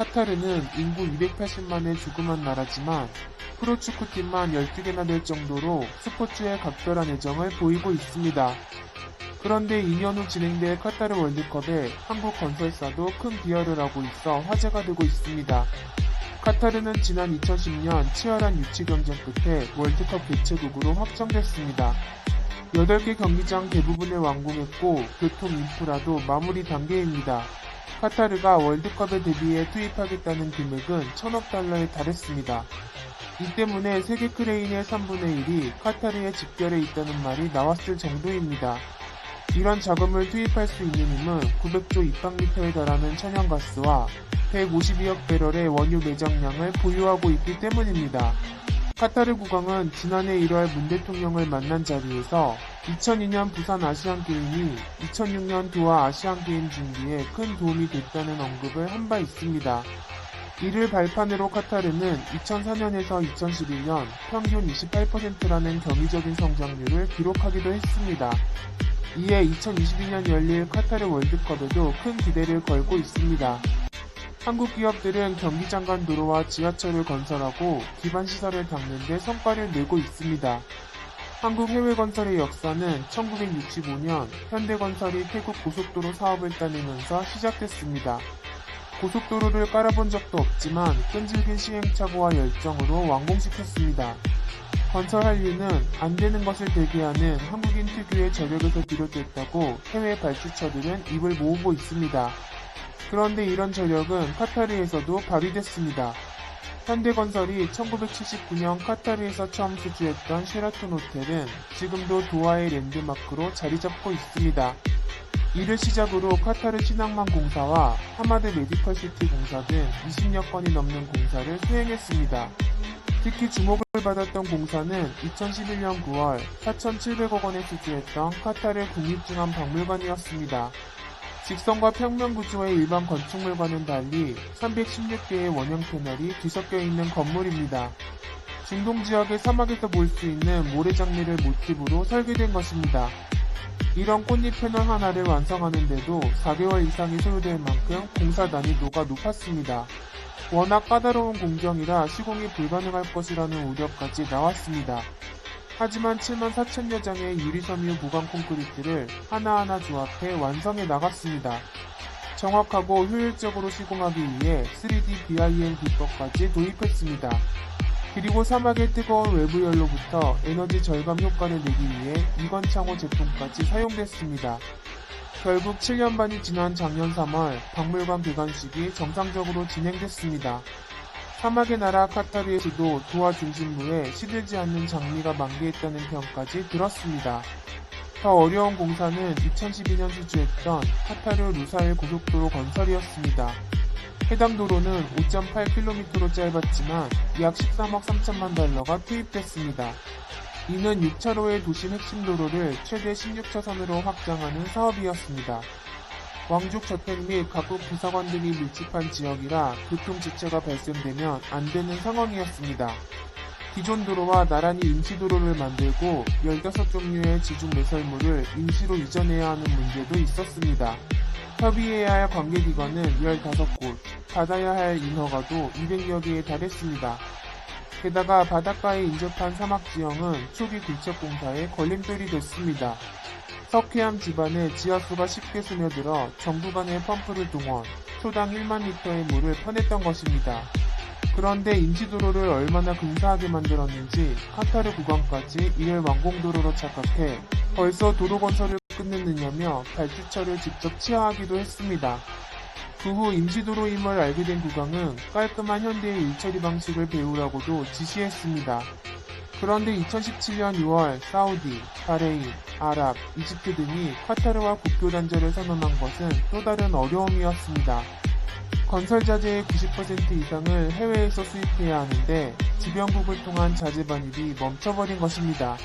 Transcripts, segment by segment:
카타르는 인구 280만의 조그만 나라지만 프로축구팀만 12개나 될 정도로 스포츠에 각별한 애정을 보이고 있습니다. 그런데 2년 후 진행될 카타르 월드컵에 한국 건설사도 큰 기여를 하고 있어 화제가 되고 있습니다. 카타르는 지난 2010년 치열한 유치 경쟁 끝에 월드컵 개최국으로 확정됐습니다. 8개 경기장 대부분을 완공했고 교통 인프라도 마무리 단계입니다. 카타르가 월드컵에 대비해 투입하겠다는 금액은 천억 달러에 달했습니다. 이 때문에 세계 크레인의 3분의 1이 카타르에 집결해 있다는 말이 나왔을 정도입니다. 이런 자금을 투입할 수 있는 힘은 900조 입방미터에 달하는 천연가스와 152억 배럴의 원유 매장량을 보유하고 있기 때문입니다. 카타르 국왕은 지난해 1월 문 대통령을 만난 자리에서 2002년 부산 아시안게임이 2006년 도하 아시안게임 준비에 큰 도움이 됐다는 언급을 한 바 있습니다. 이를 발판으로 카타르는 2004년에서 2011년 평균 28%라는 경이적인 성장률을 기록하기도 했습니다. 이에 2022년 열릴 카타르 월드컵에도 큰 기대를 걸고 있습니다. 한국 기업들은 경기장간 도로와 지하철을 건설하고 기반 시설을 닦는 데 성과를 내고 있습니다. 한국 해외건설의 역사는 1965년 현대건설이 태국 고속도로 사업을 따내면서 시작됐습니다. 고속도로를 깔아본 적도 없지만 끈질긴 시행착오와 열정으로 완공시켰습니다. 건설 한류는 안 되는 것을 되게 하는 한국인 특유의 저력에서 비롯됐다고 해외 발주처들은 입을 모으고 있습니다. 그런데 이런 저력은 카타르에서도 발휘됐습니다. 현대건설이 1979년 카타르에서 처음 수주했던 쉐라톤 호텔은 지금도 도하의 랜드마크로 자리 잡고 있습니다. 이를 시작으로 카타르 신항만 공사와 하마드 메디컬 시티 공사 등 20여 건이 넘는 공사를 수행했습니다. 특히 주목을 받았던 공사는 2011년 9월 4,700억 원에 수주했던 카타르 국립중앙박물관이었습니다. 직선과 평면 구조의 일반 건축물과는 달리 316개의 원형 패널이 뒤섞여 있는 건물입니다. 중동 지역의 사막에서 볼 수 있는 모래 장미를 모티브로 설계된 것입니다. 이런 꽃잎 패널 하나를 완성하는데도 4개월 이상이 소요될 만큼 공사 난이도가 높았습니다. 워낙 까다로운 공정이라 시공이 불가능할 것이라는 우려까지 나왔습니다. 하지만 7만 4천여 장의 유리섬유 무광 콘크리트를 하나하나 조합해 완성해 나갔습니다. 정확하고 효율적으로 시공하기 위해 3D BIM 기법까지 도입했습니다. 그리고 사막의 뜨거운 외부 열로부터 에너지 절감 효과를 내기 위해 이건창호 제품까지 사용됐습니다. 결국 7년 반이 지난 작년 3월 박물관 개관식이 정상적으로 진행됐습니다. 사막의 나라 카타르에서도 도하 중심부에 시들지 않는 장미가 만개했다는 평까지 들었습니다. 더 어려운 공사는 2012년 수주했던 카타르 루사일 고속도로 건설이었습니다. 해당 도로는 5.8km로 짧았지만 약 13억 3천만 달러가 투입됐습니다. 이는 6차로의 도심 핵심 도로를 최대 16차선으로 확장하는 사업이었습니다. 왕족 저택 및 각국 부사관들이 밀집한 지역이라 교통 지체가 발생되면 안 되는 상황이었습니다. 기존 도로와 나란히 임시도로를 만들고 15종류의 지중 매설물을 임시로 이전해야 하는 문제도 있었습니다. 협의해야 할 관계기관은 15곳, 받아야 할 인허가도 200여 개에 달했습니다. 게다가 바닷가에 인접한 사막 지형은 초기 굴착공사에 걸림돌이 됐습니다. 석회암 집안에 지하수가 쉽게 스며들어 정부 간의 펌프를 동원, 초당 1만 리터의 물을 퍼냈던 것입니다. 그런데 임시도로를 얼마나 근사하게 만들었는지 카타르 구간까지 이를 완공도로로 착각해 벌써 도로 건설을 끝냈느냐며 발주처를 직접 치하하기도 했습니다. 그 후 임시도로임을 알게 된 국왕은 깔끔한 현대의 일처리 방식을 배우라고도 지시했습니다. 그런데 2017년 6월 사우디, 바레인, 아랍, 이집트 등이 카타르와 국교 단절을 선언한 것은 또 다른 어려움이었습니다. 건설 자재의 90% 이상을 해외에서 수입해야 하는데 지병국을 통한 자재 반입이 멈춰버린 것입니다.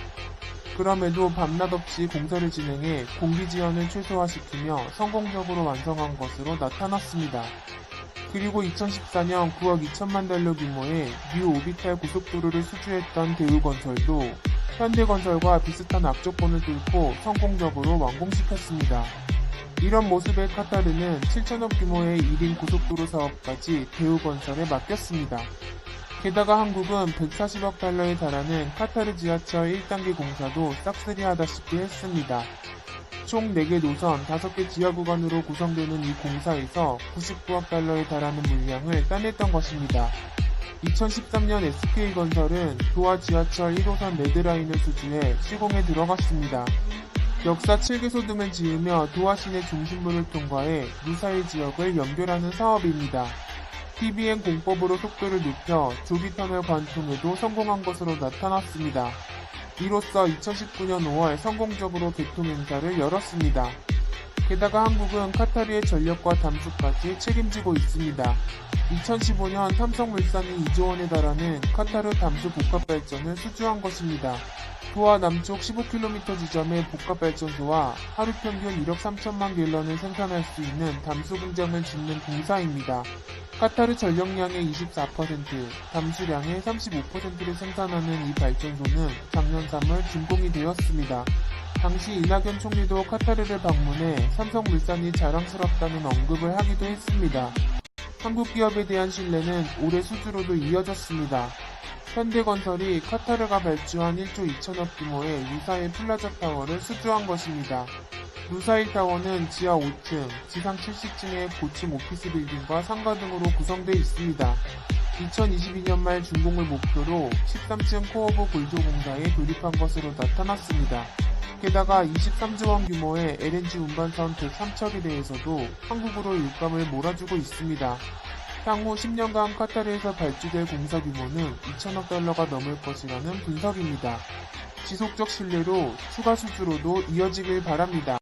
그럼에도 밤낮 없이 공사를 진행해 공기 지연을 최소화시키며 성공적으로 완성한 것으로 나타났습니다. 그리고 2014년 9억 2천만 달러 규모의 뉴 오비탈 고속도로를 수주했던 대우건설도 현대건설과 비슷한 악조건을 뚫고 성공적으로 완공시켰습니다. 이런 모습의 카타르는 7천억 규모의 1인 고속도로 사업까지 대우건설에 맡겼습니다. 게다가 한국은 140억 달러에 달하는 카타르 지하철 1단계 공사도 싹쓸이 하다시피 했습니다. 총 4개 노선 5개 지하 구간으로 구성되는 이 공사에서 99억 달러에 달하는 물량을 따냈던 것입니다. 2013년 SK건설은 도하 지하철 1호선 레드라인을 수주해 시공에 들어갔습니다. 역사 7개소 등을 지으며 도하 시내 중심부를 통과해 무사히 지역을 연결하는 사업입니다. TBN 공법으로 속도를 높여 조기터널 관통에도 성공한 것으로 나타났습니다. 이로써 2019년 5월 성공적으로 개통 행사를 열었습니다. 게다가 한국은 카타르의 전력과 담수까지 책임지고 있습니다. 2015년 삼성물산이 2조 원에 달하는 카타르 담수 복합발전을 수주한 것입니다. 도하 남쪽 15km 지점의 복합발전소와 하루 평균 1억 3천만 갤런을 생산할 수 있는 담수 공장을 짓는 공사입니다. 카타르 전력량의 24%, 담수량의 35%를 생산하는 이 발전소는 작년 3월 준공이 되었습니다. 당시 이낙연 총리도 카타르를 방문해 삼성물산이 자랑스럽다는 언급을 하기도 했습니다. 한국 기업에 대한 신뢰는 올해 수주로도 이어졌습니다. 현대건설이 카타르가 발주한 1조 2천억 규모의 유사일 플라자 타워를 수주한 것입니다. 루사일 타워는 지하 5층, 지상 70층의 고층 오피스 빌딩과 상가 등으로 구성되어 있습니다. 2022년 말 준공을 목표로 13층 코어브 골조 공사에 돌입한 것으로 나타났습니다. 게다가 23조 원 규모의 LNG 운반선 103척에 대해서도 한국으로 일감을 몰아주고 있습니다. 향후 10년간 카타르에서 발주될 공사 규모는 2천억 달러가 넘을 것이라는 분석입니다. 지속적 신뢰로 추가 수주로도 이어지길 바랍니다.